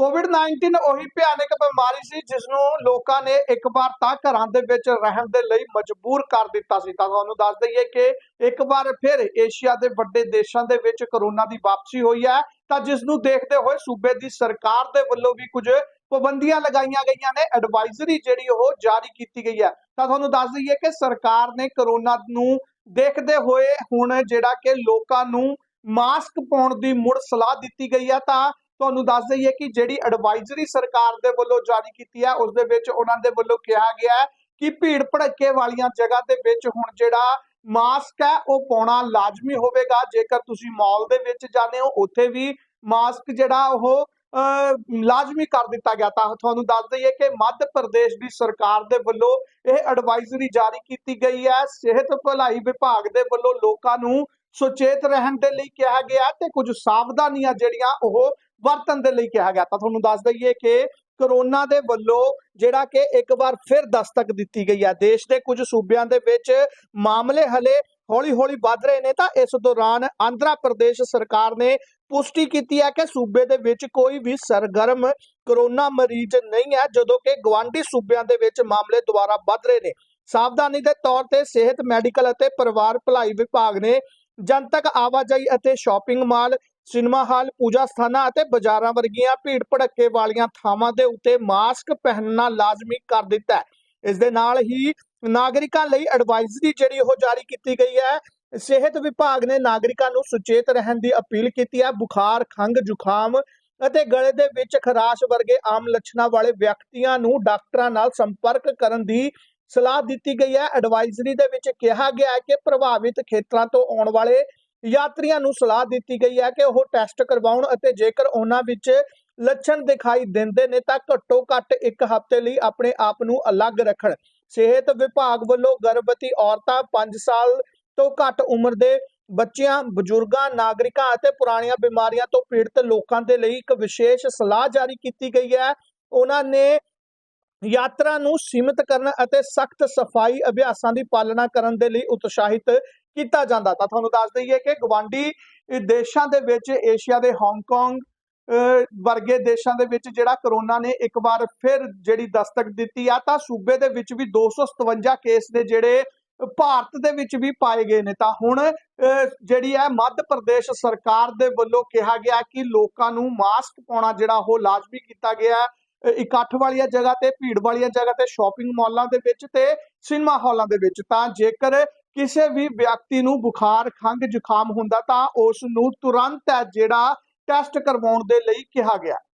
ਕੋਵਿਡ-19 ਉਹੀ ਭਿਆਨਕ ਬਿਮਾਰੀ ਸੀ ਜਿਸ ਨੂੰ ਲੋਕਾਂ ਨੇ ਇੱਕ ਵਾਰ ਤਾਂ ਘਰਾਂ ਦੇ ਵਿੱਚ ਰਹਿਣ ਦੇ ਲਈ ਮਜਬੂਰ ਕਰ ਦਿੱਤਾ ਸੀ। ਤਾਂ ਤੁਹਾਨੂੰ ਦੱਸ ਦਈਏ ਕਿ ਇੱਕ ਵਾਰ ਫਿਰ ਏਸ਼ੀਆ ਦੇ ਵੱਡੇ ਦੇਸ਼ਾਂ ਦੇ ਵਿੱਚ ਕਰੋਨਾ ਦੀ ਵਾਪਸੀ ਹੋਈ ਹੈ। ਤਾਂ ਜਿਸ ਨੂੰ ਦੇਖਦੇ ਹੋਏ ਸੂਬੇ ਦੀ ਸਰਕਾਰ ਦੇ ਵੱਲੋਂ ਵੀ ਕੁਝ ਪਾਬੰਦੀਆਂ ਲਗਾਈਆਂ ਗਈਆਂ ਨੇ। ਐਡਵਾਈਜ਼ਰੀ ਜਿਹੜੀ ਉਹ ਜਾਰੀ ਕੀਤੀ ਗਈ ਹੈ। ਤਾਂ ਤੁਹਾਨੂੰ ਦੱਸ ਦਈਏ ਕਿ ਸਰਕਾਰ ਨੇ ਕਰੋਨਾ ਨੂੰ ਦੇਖਦੇ ਹੋਏ ਹੁਣ ਜਿਹੜਾ ਕਿ ਲੋਕਾਂ ਨੂੰ ਮਾਸਕ ਪਾਉਣ ਦੀ ਮੁੜ ਸਲਾਹ ਦਿੱਤੀ ਗਈ ਹੈ। ਤਾਂ ਤੁਹਾਨੂੰ ਦੱਸ ਦਈਏ ਕਿ ਜਿਹੜੀ ਐਡਵਾਈਜ਼ਰੀ ਸਰਕਾਰ ਦੇ ਵੱਲੋਂ ਜਾਰੀ ਕੀਤੀ ਹੈ ਉਸ ਦੇ ਵਿੱਚ ਉਹਨਾਂ ਦੇ ਵੱਲੋਂ ਕਿਹਾ ਗਿਆ ਹੈ ਕਿ ਭੀੜ ਭੜੱਕੇ ਵਾਲੀਆਂ ਜਗ੍ਹਾ ਦੇ ਵਿੱਚ ਹੁਣ ਜਿਹੜਾ ਮਾਸਕ ਹੈ, ਉਹ ਪਾਉਣਾ ਲਾਜ਼ਮੀ ਹੋਵੇਗਾ। ਜੇਕਰ ਤੁਸੀਂ ਮਾਲ ਦੇ ਵਿੱਚ ਜਾਂਦੇ ਹੋ, ਉੱਥੇ ਵੀ ਮਾਸਕ ਜਿਹੜਾ ਉਹ ਲਾਜ਼ਮੀ ਕਰ ਦਿੱਤਾ ਗਿਆ। ਤਾਂ ਤੁਹਾਨੂੰ ਦੱਸ ਦਈਏ ਕਿ ਮੱਧ ਪ੍ਰਦੇਸ਼ ਦੀ ਸਰਕਾਰ ਦੇ ਵੱਲੋਂ ਇਹ ਐਡਵਾਈਜ਼ਰੀ ਜਾਰੀ ਕੀਤੀ ਗਈ ਹੈ। ਸਿਹਤ ਭਲਾਈ ਵਿਭਾਗ ਦੇ ਵੱਲੋਂ ਲੋਕਾਂ ਨੂੰ ਸੁਚੇਤ ਰਹਿਣ ਦੇ ਲਈ ਕਿਹਾ ਗਿਆ ਤੇ ਕੁਝ ਸਾਵਧਾਨੀਆਂ ਜਿਹੜੀਆਂ ਉਹ ਵਰਤਣ ਦੇ ਲਈ ਕਿਹਾ ਗਿਆ। ਤਾਂ ਤੁਹਾਨੂੰ ਦੱਸ ਦਈਏ ਕਿ ਕਰੋਨਾ ਦੇ ਵੱਲੋਂ ਜਿਹੜਾ ਕਿ ਇੱਕ ਵਾਰ ਫਿਰ ਦਸਤਕ ਦਿੱਤੀ ਗਈ ਹੈ। ਦੇਸ਼ ਦੇ ਕੁਝ ਸੂਬਿਆਂ ਦੇ ਵਿੱਚ ਮਾਮਲੇ ਹਲੇ ਹੌਲੀ-ਹੌਲੀ ਵੱਧ ਰਹੇ ਨੇ। ਤਾਂ ਇਸ ਦੌਰਾਨ ਆਂਧਰਾ ਪ੍ਰਦੇਸ਼ ਸਰਕਾਰ ਨੇ ਪੁਸ਼ਟੀ ਕੀਤੀ ਹੈ ਕਿ ਸੂਬੇ ਦੇ ਵਿੱਚ ਕੋਈ ਵੀ ਸਰਗਰਮ ਕਰੋਨਾ ਮਰੀਜ਼ ਨਹੀਂ ਹੈ, ਜਦੋਂ ਕਿ ਗਵਾਂਢੀ ਸੂਬਿਆਂ ਦੇ ਵਿੱਚ ਮਾਮਲੇ ਦੁਬਾਰਾ ਵੱਧ ਰਹੇ ਨੇ। ਸਾਵਧਾਨੀ ਦੇ ਤੌਰ ਤੇ ਸਿਹਤ, ਮੈਡੀਕਲ ਅਤੇ ਪਰਿਵਾਰ ਭਲਾਈ ਵਿਭਾਗ ਨੇ ਜਨਤਕ ਆਵਾਜਾਈ ਅਤੇ ਸ਼ਾਪਿੰਗ ਮਾਲ ਸਿਨੇਮਾ ਹਾਲ, ਪੂਜਾ ਸਥਾਨਾਂ ਅਤੇ ਬਾਜ਼ਾਰਾਂ ਵਰਗੀਆਂ ਭੀੜ ਭੜੱਕੇ ਵਾਲੀਆਂ ਥਾਵਾਂ ਦੇ ਉੱਤੇ ਮਾਸਕ ਪਹਿਨਣਾ ਲਾਜ਼ਮੀ ਕਰ ਦਿੱਤਾ ਹੈ। ਇਸ ਦੇ ਨਾਲ ਹੀ ਨਾਗਰਿਕਾਂ ਲਈ ਐਡਵਾਈਜ਼ਰੀ ਜਿਹੜੀ ਉਹ ਜਾਰੀ ਕੀਤੀ ਗਈ ਹੈ। ਸਿਹਤ ਵਿਭਾਗ ਨੇ ਨਾਗਰਿਕਾਂ ਨੂੰ ਸੁਚੇਤ ਰਹਿਣ ਦੀ ਅਪੀਲ ਕੀਤੀ ਹੈ। ਬੁਖਾਰ, ਖੰਘ, ਜ਼ੁਕਾਮ ਅਤੇ ਗਲੇ ਦੇ ਵਿੱਚ ਖਰਾਸ਼ ਵਰਗੇ ਆਮ ਲੱਛਣਾਂ ਵਾਲੇ ਵਿਅਕਤੀਆਂ ਨੂੰ ਡਾਕਟਰਾਂ ਨਾਲ ਸੰਪਰਕ ਕਰਨ ਦੀ ਸਲਾਹ ਦਿੱਤੀ ਗਈ ਹੈ। ਐਡਵਾਈਜ਼ਰੀ ਦੇ ਵਿੱਚ ਕਿਹਾ ਗਿਆ ਹੈ ਕਿ ਪ੍ਰਭਾਵਿਤ ਖੇਤਰਾਂ ਤੋਂ ਆਉਣ ਵਾਲੇ ਯਾਤਰੀਆਂ ਨੂੰ ਸਲਾਹ ਦਿੱਤੀ ਗਈ ਹੈ ਕਿ ਉਹ ਟੈਸਟ ਕਰਵਾਉਣ ਅਤੇ ਜੇਕਰ ਉਹਨਾਂ ਵਿੱਚ ਲੱਛਣ ਦਿਖਾਈ ਦਿੰਦੇ ਨੇ ਤਾਂ ਘੱਟੋ ਘੱਟ ਇੱਕ ਹਫ਼ਤੇ ਲਈ ਆਪਣੇ ਆਪ ਨੂੰ ਅਲੱਗ ਰੱਖਣ। ਸਿਹਤ ਵਿਭਾਗ ਵੱਲੋਂ ਗਰਭਵਤੀ ਔਰਤਾਂ 5 ਸਾਲ ਤੋਂ ਘੱਟ ਉਮਰ ਦੇ ਬੱਚਿਆਂ, ਬਜ਼ੁਰਗਾਂ, ਨਾਗਰਿਕਾਂ ਅਤੇ ਪੁਰਾਣੀਆਂ ਬਿਮਾਰੀਆਂ ਤੋਂ ਪੀੜਤ ਲੋਕਾਂ ਦੇ ਲਈ ਇੱਕ ਵਿਸ਼ੇਸ਼ ਸਲਾਹ ਜਾਰੀ ਕੀਤੀ ਗਈ ਹੈ। ਉਹਨਾਂ ਨੇ ਯਾਤਰਾ ਨੂੰ ਸੀਮਿਤ ਕਰਨ ਅਤੇ ਸਖਤ ਸਫ਼ਾਈ ਅਭਿਆਸਾਂ ਦੀ ਪਾਲਣਾ ਕਰਨ ਦੇ ਲਈ ਉਤਸ਼ਾਹਿਤ ਕੀਤਾ ਜਾਂਦਾ ਤਾਂ ਤੁਹਾਨੂੰ ਦੱਸ ਦਈਏ ਕਿ ਗਵਾਂਢੀ ਦੇਸ਼ਾਂ ਦੇ ਵਿੱਚ, ਏਸ਼ੀਆ ਦੇ ਹਾਂਗਕਾਂਗ ਵਰਗੇ ਦੇਸ਼ਾਂ ਦੇ ਵਿੱਚ ਜਿਹੜਾ ਕਰੋਨਾ ਨੇ ਇੱਕ ਵਾਰ ਫਿਰ ਜਿਹੜੀ ਦਸਤਕ ਦਿੱਤੀ ਆ, ਤਾਂ ਸੂਬੇ ਦੇ ਵਿੱਚ ਵੀ 257 ਕੇਸ ਨੇ ਜਿਹੜੇ ਭਾਰਤ ਦੇ ਵਿੱਚ ਵੀ ਪਾਏ ਗਏ ਨੇ। ਤਾਂ ਹੁਣ ਜਿਹੜੀ ਹੈ ਮੱਧ ਪ੍ਰਦੇਸ਼ ਸਰਕਾਰ ਦੇ ਵੱਲੋਂ ਕਿਹਾ ਗਿਆ ਕਿ ਲੋਕਾਂ ਨੂੰ ਮਾਸਕ ਪਾਉਣਾ ਜਿਹੜਾ ਉਹ ਲਾਜ਼ਮੀ ਕੀਤਾ ਗਿਆ ਇਕੱਠ ਵਾਲੀਆਂ ਜਗ੍ਹਾ ਤੇ, ਭੀੜ ਵਾਲੀਆਂ ਜਗ੍ਹਾ ਤੇ, ਸ਼ਾਪਿੰਗ ਮਾਲਾਂ ਦੇ ਵਿੱਚ ਤੇ ਸਿਨੇਮਾ ਹਾਲਾਂ ਦੇ ਵਿੱਚ। ਤਾਂ ਜੇਕਰ ਕਿਸੇ ਵੀ ਵਿਅਕਤੀ ਨੂੰ ਬੁਖਾਰ, ਖੰਘ, ਜ਼ੁਕਾਮ ਹੁੰਦਾ ਤਾਂ ਉਸ ਨੂੰ ਤੁਰੰਤ ਹੈ ਜਿਹੜਾ ਟੈਸਟ ਕਰਵਾਉਣ ਦੇ ਲਈ ਕਿਹਾ ਗਿਆ।